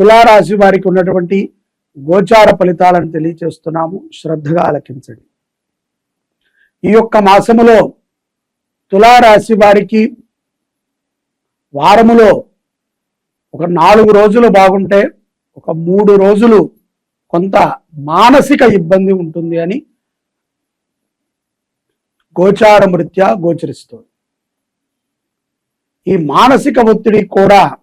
తులారాశి వారికి ఉన్నటువంటి గోచార ఫలితాలను తెలియచేస్తున్నాము. శ్రద్ధగా ఆలకించండి. ఈ యొక్క మాసములో తులారాశి వారికి వారములో ఒక నాలుగు రోజులు బాగుంటే ఒక మూడు రోజులు కొంత మానసిక ఇబ్బంది ఉంటుంది అని గోచార రీత్యా గోచరిస్తుంది. ఈ మానసిక ఒత్తిడి కూడా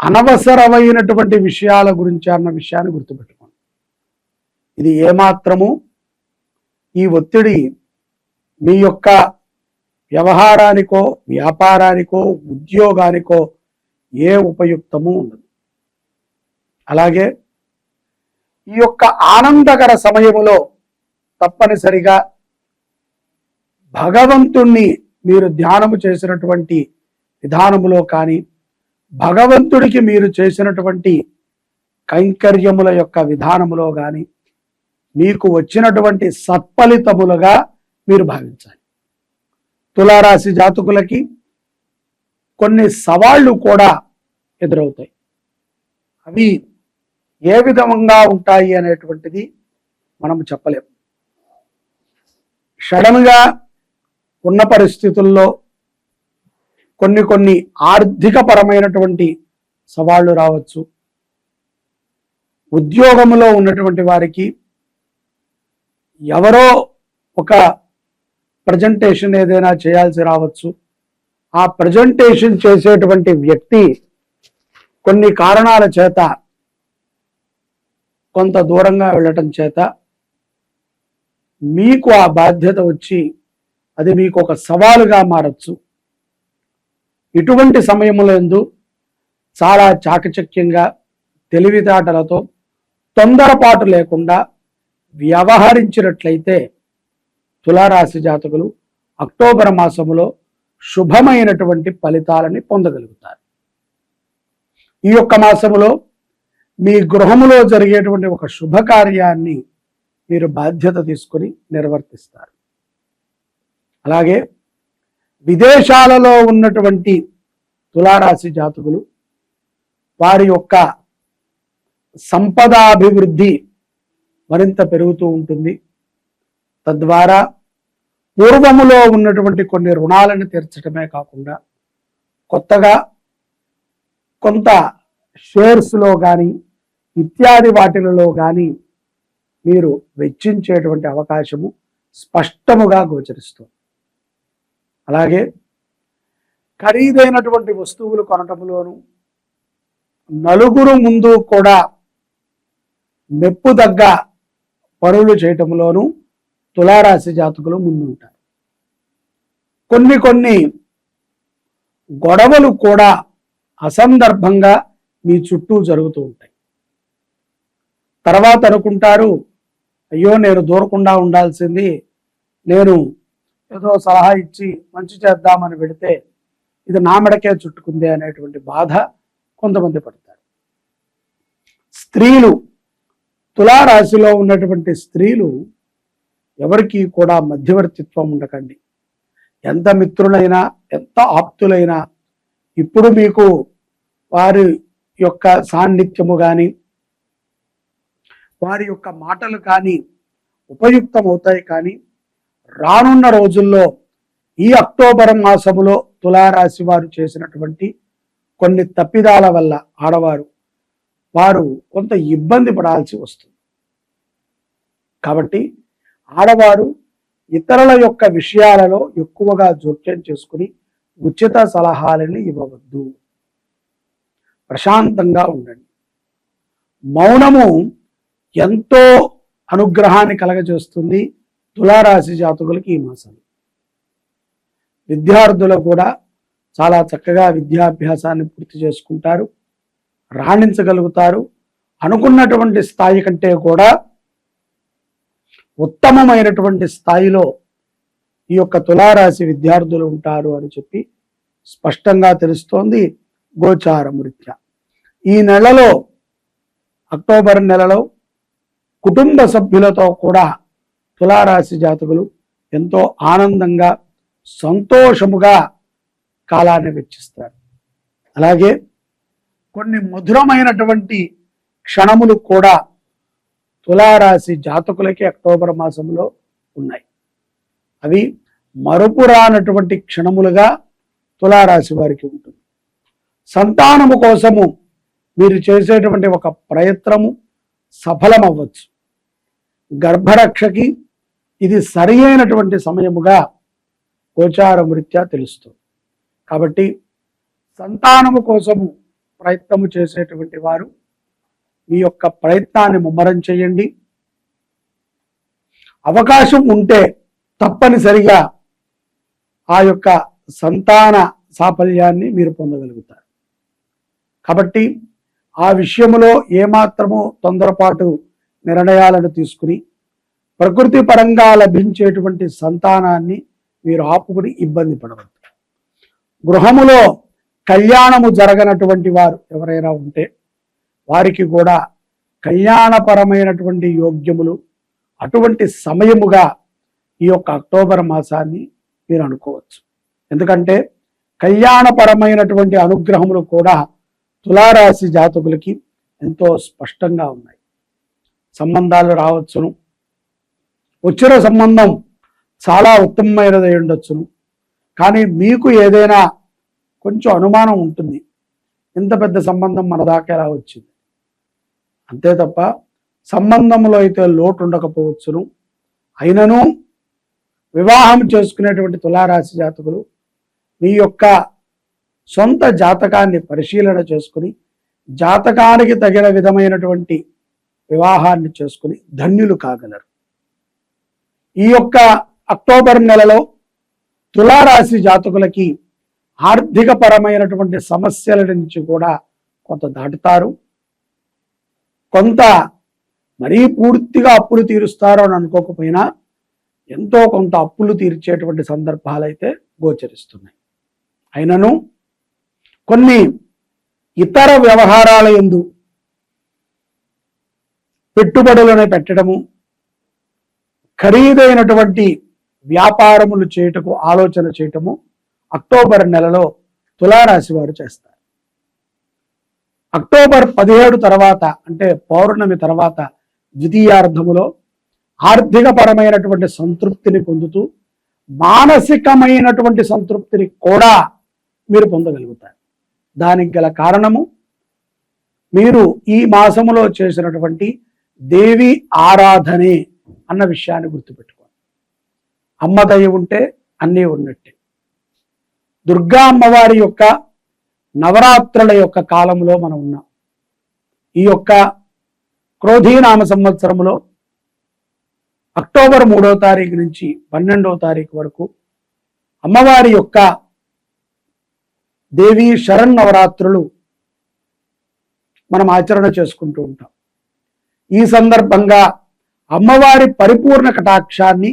అనవసరమైనటువంటి విషయాల గురించి అన్న విషయాన్ని గుర్తుపెట్టుకోండి. ఇది ఏమాత్రము ఈ ఒత్తిడి మీ యొక్క వ్యవహారానికో వ్యాపారానికో ఉద్యోగానికో ఏ ఉపయుక్తము ఉండదు. అలాగే ఈ యొక్క ఆనందకర సమయములో తప్పనిసరిగా భగవంతుణ్ణి మీరు ధ్యానము చేసినటువంటి విధానములో కానీ భగవంతుడికి మీరు చేసినటువంటి కైంకర్యముల యొక్క విధానములో కానీ మీకు వచ్చినటువంటి సత్ఫలితములుగా మీరు భావించాలి. తులారాశి జాతకులకి కొన్ని సవాళ్ళు కూడా ఎదురవుతాయి. అవి ఏ విధంగా ఉంటాయి అనేటువంటిది మనం చెప్పలేము. సడన్గా ఉన్న పరిస్థితుల్లో కొన్ని కొన్ని ఆర్థికపరమైనటువంటి సవాళ్ళు సవాళ్ళు రావచ్చు. ఉద్యోగంలో ఉన్నటువంటి వారికి ఎవరో ఒక ప్రజెంటేషన్ ఏదైనా చేయాల్సి రావచ్చు. ఆ ప్రజెంటేషన్ చేసేటువంటి వ్యక్తి కొన్ని కారణాల చేత కొంత దూరంగా వెళ్ళటం చేత మీకు ఆ బాధ్యత వచ్చి అది మీకు ఒక సవాలుగా మారచ్చు. ఇటువంటి సమయములందు చాలా చాకచక్యంగా తెలివితేటలతో తొందరపాటు లేకుండా వ్యవహరించినట్లయితే తులారాశి జాతకులు అక్టోబర్ మాసములో శుభమైనటువంటి ఫలితాలని పొందగలుగుతారు. ఈ యొక్క మాసములో మీ గృహములో జరిగేటువంటి ఒక శుభకార్యాన్ని మీరు బాధ్యత తీసుకుని నిర్వర్తిస్తారు. అలాగే విదేశాలలో ఉన్నటువంటి తులారాశి జాతకులు వారి యొక్క సంపదాభివృద్ధి మరింత పెరుగుతూ ఉంటుంది. తద్వారా పూర్వములో ఉన్నటువంటి కొన్ని రుణాలను తీర్చడమే కాకుండా కొత్తగా కొంత షేర్స్లో కానీ ఇత్యాది వాటిలలో కానీ మీరు వెచ్చించేటువంటి అవకాశము స్పష్టముగా గోచరిస్తుంది. అలాగే ఖరీదైనటువంటి వస్తువులు కొనటంలోను నలుగురు ముందు కూడా మెప్పు దగ్గ పనులు చేయటంలోనూ తులారాశి జాతకులు ముందుంటారు కొన్ని కొన్ని గొడవలు కూడా అసందర్భంగా మీ చుట్టూ జరుగుతూ ఉంటాయి. తర్వాత అనుకుంటారు అయ్యో నేను దూరకుండా ఉండాల్సింది నేను ఏదో సలహా ఇచ్చి మంచి చేద్దామని పెడితే ఇది నా మెడకే చుట్టుకుంది అనేటువంటి బాధ కొంతమంది పడతారు. స్త్రీలు తులారాశిలో ఉన్నటువంటి స్త్రీలు ఎవరికి కూడా మధ్యవర్తిత్వం ఉండకండి. ఎంత మిత్రులైనా ఎంత ఆప్తులైనా ఇప్పుడు మీకు వారి యొక్క సాన్నిధ్యము కానీ వారి యొక్క మాటలు కానీ ఉపయుక్తం అవుతాయి కానీ రానున్న రోజుల్లో ఈ అక్టోబర్ మాసములో తులారాశి వారు చేసినటువంటి కొన్ని తప్పిదాల వల్ల ఆడవారు వారు కొంత ఇబ్బంది పడాల్సి వస్తుంది. కాబట్టి ఆడవారు ఇతరుల యొక్క విషయాలలో ఎక్కువగా జోక్యం చేసుకుని ఉచిత సలహాలని ఇవ్వవద్దు. ప్రశాంతంగా ఉండండి. మౌనము ఎంతో అనుగ్రహాన్ని కలగజేస్తుంది. తులారాశి జాతకులకి ఈ మాసం విద్యార్థులు కూడా చాలా చక్కగా విద్యాభ్యాసాన్ని పూర్తి చేసుకుంటారు రాణించగలుగుతారు. అనుకున్నటువంటి స్థాయి కంటే కూడా ఉత్తమమైనటువంటి స్థాయిలో ఈ యొక్క తులారాశి విద్యార్థులు ఉంటారు అని చెప్పి స్పష్టంగా తెలుస్తోంది గోచారమృత్య ఈ నెలలో అక్టోబర్ నెలలో కుటుంబ సభ్యులతో కూడా తులారాశి జాతకులు ఎంతో ఆనందంగా సంతోషముగా కాలాన్ని వెచ్చిస్తారు. అలాగే కొన్ని మధురమైనటువంటి క్షణములు కూడా తులారాశి జాతకులకి అక్టోబర్ మాసంలో ఉన్నాయి. అవి మరుపురానటువంటి క్షణములుగా తులారాశి వారికి ఉంటుంది. సంతానము కోసము మీరు చేసేటువంటి ఒక ప్రయత్నము సఫలమవ్వచ్చు. గర్భరక్షకి ఇది సరి అయినటువంటి సమయముగా గోచారమృత్యా తెలుస్తుంది. కాబట్టి సంతానము కోసము ప్రయత్నము చేసేటువంటి వారు మీ యొక్క ప్రయత్నాన్ని ముమ్మరం చేయండి. అవకాశం ఉంటే తప్పనిసరిగా ఆ యొక్క సంతాన సాఫల్యాన్ని మీరు పొందగలుగుతారు. కాబట్టి ఆ విషయంలో ఏమాత్రము తొందరపాటు నిర్ణయాలను తీసుకుని ప్రకృతి పరంగా లభించేటువంటి సంతానాన్ని మీరు ఆపుకుని ఇబ్బంది పడవద్దు. గృహములో కళ్యాణము జరగనటువంటి వారు ఎవరైనా ఉంటే వారికి కూడా కళ్యాణపరమైనటువంటి యోగ్యములు అటువంటి సమయముగా ఈ యొక్క అక్టోబర్ మాసాన్ని మీరు అనుకోవచ్చు. ఎందుకంటే కళ్యాణపరమైనటువంటి అనుగ్రహములు కూడా తులారాశి జాతకులకి ఎంతో స్పష్టంగా ఉన్నాయి. సంబంధాలు రావచ్చును. వచ్చిన సంబంధం చాలా ఉత్తమమైనది ఉండొచ్చును. కానీ మీకు ఏదైనా కొంచెం అనుమానం ఉంటుంది. ఇంత పెద్ద సంబంధం మన దాకా ఎలా వచ్చింది? అంతే తప్ప సంబంధంలో అయితే లోటు ఉండకపోవచ్చును అయినను వివాహం చేసుకునేటువంటి తులారాశి జాతకులు మీ యొక్క సొంత జాతకాన్ని పరిశీలన చేసుకుని జాతకానికి తగిన విధమైనటువంటి వివాహాన్ని చేసుకుని ధన్యులు కాగలరు. ఈ యొక్క అక్టోబర్ నెలలో తులారాశి జాతకులకి ఆర్థిక పరమైనటువంటి సమస్యల నుంచి కూడా కొంత దాటుతారు. కొంత మరీ పూర్తిగా అప్పులు తీరుస్తారు అని అనుకోకపోయినా ఎంతో కొంత అప్పులు తీర్చేటువంటి సందర్భాలైతే గోచరిస్తున్నాయి. అయినను కొన్ని ఇతర వ్యవహారాల ఎందు పెట్టుబడులను పెట్టడము ఖరీదైనటువంటి వ్యాపారములు చేయటకు ఆలోచన చేయటము అక్టోబర్ నెలలో తులారాశి వారు చేస్తారు. అక్టోబర్ పదిహేడు తర్వాత అంటే పౌర్ణమి తర్వాత ద్వితీయార్థములో ఆర్థికపరమైనటువంటి సంతృప్తిని పొందుతూ మానసికమైనటువంటి సంతృప్తిని కూడా మీరు పొందగలుగుతారు. దానికి గల కారణము మీరు ఈ మాసములో చేసినటువంటి దేవి ఆరాధనే. అన్న విషయాన్ని గుర్తుపెట్టుకోండి. అమ్మ దయ ఉంటే అన్నీ ఉన్నట్టే. దుర్గా అమ్మవారి యొక్క నవరాత్రుల యొక్క కాలంలో మనం ఉన్నాం. ఈ యొక్క క్రోధీనామ సంవత్సరములో అక్టోబర్ మూడో తారీఖు నుంచి పన్నెండవ తారీఖు వరకు అమ్మవారి యొక్క దేవీ శరణ్ నవరాత్రులు మనం ఆచరణ చేసుకుంటూ ఉంటాం. ఈ సందర్భంగా అమ్మవారి పరిపూర్ణ కటాక్షాన్ని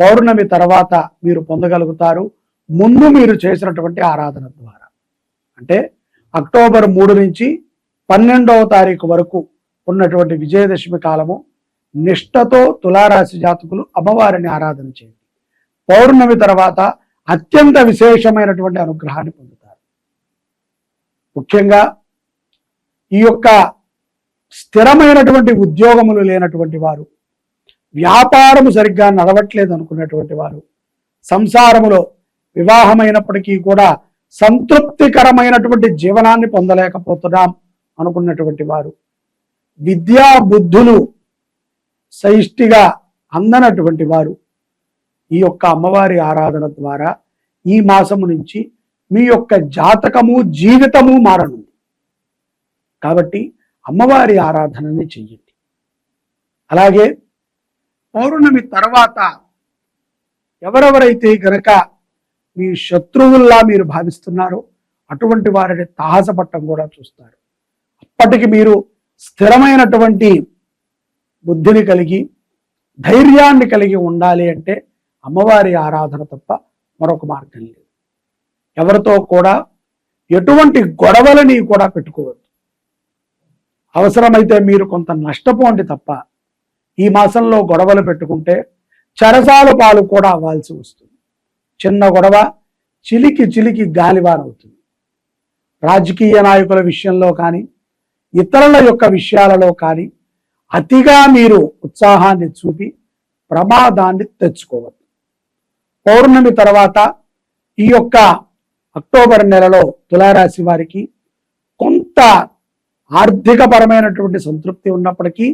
పౌర్ణమి తర్వాత మీరు పొందగలుగుతారు. ముందు మీరు చేసినటువంటి ఆరాధన ద్వారా. అంటే అక్టోబర్ మూడు నుంచి పన్నెండవ తారీఖు వరకు ఉన్నటువంటి విజయదశమి కాలము నిష్టతో తులారాశి జాతకులు అమ్మవారిని ఆరాధన చేయండి. పౌర్ణమి తర్వాత అత్యంత విశేషమైనటువంటి అనుగ్రహాన్ని పొందుతారు. ముఖ్యంగా ఈ యొక్క స్థిరమైనటువంటి ఉద్యోగములు లేనటువంటి వారు వ్యాపారము సరిగ్గా నడవట్లేదు అనుకున్నటువంటి వారు. సంసారములో వివాహమైనప్పటికీ కూడా సంతృప్తికరమైనటువంటి జీవనాన్ని పొందలేకపోతున్నాం అనుకున్నటువంటి వారు. విద్యా బుద్ధులు సైష్టిగా అందనటువంటి వారు ఈ యొక్క అమ్మవారి ఆరాధన ద్వారా ఈ మాసము నుంచి మీ యొక్క జాతకము జీవితము మారనుంది. కాబట్టి అమ్మవారి ఆరాధనని చెయ్యండి. అలాగే పౌర్ణమి తర్వాత ఎవరెవరైతే గనక మీ శత్రువుల్లా మీరు భావిస్తున్నారో అటువంటి వారిని తాహసపట్టం కూడా చూస్తారు. అప్పటికి మీరు స్థిరమైనటువంటి బుద్ధిని కలిగి ధైర్యాన్ని కలిగి ఉండాలి అంటే అమ్మవారి ఆరాధన తప్ప మరొక మార్గం లేదు. ఎవరితో కూడా ఎటువంటి గొడవలని కూడా పెట్టుకోవద్దు. అవసరమైతే మీరు కొంత నష్టపోండి తప్ప ఈ మాసంలో గొడవలు పెట్టుకుంటే చరసాల పాలు కూడా అవ్వాల్సి వస్తుంది. చిన్న గొడవ చిలికి చిలికి గాలివానవుతుంది రాజకీయ నాయకుల విషయంలో కానీ ఇతరుల యొక్క విషయాలలో కానీ అతిగా మీరు ఉత్సాహాన్ని చూపి ప్రమాదాన్ని తెచ్చుకోవద్దు. పౌర్ణమి తర్వాత ఈ యొక్క అక్టోబర్ నెలలో తులారాశి వారికి కొంత ఆర్థికపరమైనటువంటి సంతృప్తి ఉన్నప్పటికీ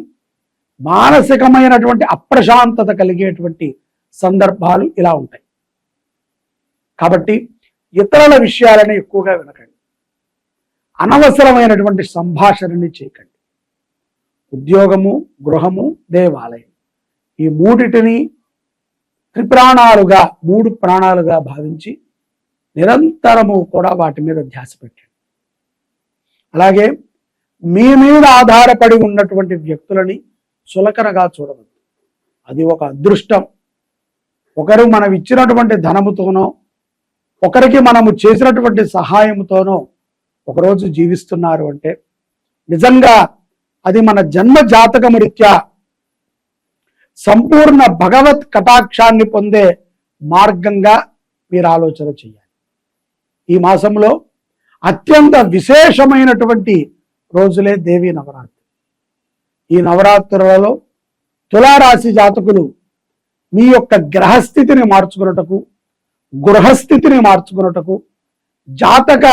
మానసికమైనటువంటి అప్రశాంతత కలిగేటువంటి సందర్భాలు ఇలా ఉంటాయి. కాబట్టి ఇతరుల విషయాలని ఎక్కువగా వినకండి. అనవసరమైనటువంటి సంభాషణని చేయకండి. ఉద్యోగము గృహము దేవాలయం ఈ మూడిటిని త్రిప్రాణాలుగా మూడు ప్రాణాలుగా భావించి నిరంతరము కూడా వాటి మీద ధ్యాస పెట్టండి. అలాగే మీ మీద ఆధారపడి ఉన్నటువంటి వ్యక్తులని సులకనగా చూడవద్దు. అది ఒక అదృష్టం. ఒకరు మనం ఇచ్చినటువంటి ధనముతోనో ఒకరికి మనము చేసినటువంటి సహాయంతోనో ఒకరోజు జీవిస్తున్నారు అంటే నిజంగా అది మన జన్మ జాతకము రీత్యా సంపూర్ణ భగవత్ కటాక్షాన్ని పొందే మార్గంగా మీరు ఆలోచన చేయాలి. ఈ మాసంలో అత్యంత విశేషమైనటువంటి రోజులే దేవి నవరాత్రి. ఈ నవరాత్రులలో తులారాశి జాతకులు మీ యొక్క గ్రహస్థితిని మార్చుకున్నటకు గృహస్థితిని మార్చుకున్నటకు జాతక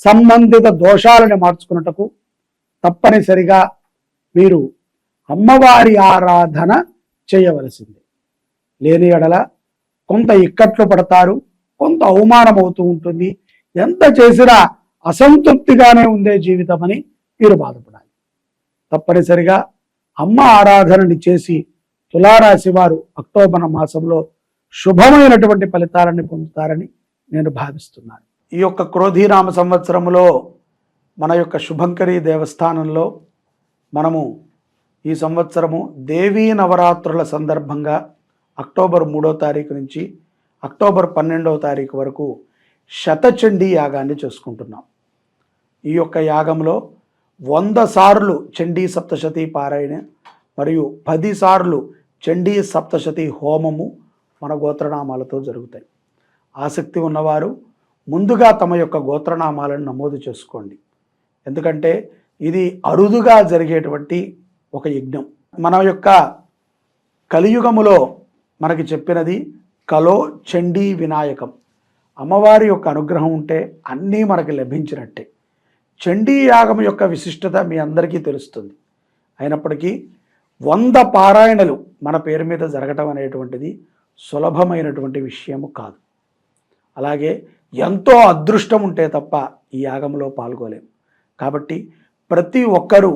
సంబంధిత దోషాలని మార్చుకున్నటకు తప్పనిసరిగా మీరు అమ్మవారి ఆరాధన చేయవలసింది. లేని ఎడల కొంత ఇక్కట్లు పడతారు కొంత అవమానం అవుతూ ఉంటుంది. ఎంత చేసినా అసంతృప్తిగానే ఉందే జీవితం అని మీరు బాధపడారు. తప్పనిసరిగా అమ్మ ఆరాధనని చేసి తులారాశి వారు అక్టోబర్ మాసంలో శుభమైనటువంటి ఫలితాలని పొందుతారని నేను భావిస్తున్నాను. ఈ యొక్క క్రోధీనామ సంవత్సరంలో మన యొక్క శుభంకరి దేవస్థానంలో మనము ఈ సంవత్సరము దేవీ నవరాత్రుల సందర్భంగా అక్టోబర్ మూడో తారీఖు నుంచి అక్టోబర్ పన్నెండవ తారీఖు వరకు శతచండీ యాగాన్ని చేసుకుంటున్నాం. ఈ యొక్క యాగంలో వంద సార్లు చండీ సప్తశతి పారాయణ మరియు పది సార్లు చండీ సప్తశతి హోమము మన గోత్రనామాలతో జరుగుతాయి. ఆసక్తి ఉన్నవారు ముందుగా తమ యొక్క గోత్రనామాలను నమోదు చేసుకోండి. ఎందుకంటే ఇది అరుదుగా జరిగేటువంటి ఒక యజ్ఞం. మన యొక్క కలియుగములో మనకి చెప్పినది కలో చండీ వినాయకం. అమ్మవారి యొక్క అనుగ్రహం ఉంటే అన్నీ మనకి లభించినట్టే. చండీ యాగం యొక్క విశిష్టత మీ అందరికీ తెలుస్తుంది. అయినప్పటికీ వంద పారాయణలు మన పేరు మీద జరగటం అనేటువంటిది సులభమైనటువంటి విషయము కాదు. అలాగే ఎంతో అదృష్టం ఉంటే తప్ప ఈ యాగంలో పాల్గొలేము కాబట్టి ప్రతి ఒక్కరూ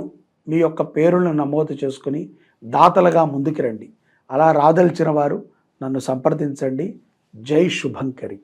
మీ యొక్క పేరులను నమోదు చేసుకుని దాతలుగా ముందుకు రండి. అలా రాదలిచిన వారు నన్ను సంప్రదించండి. జై శుభంకరి.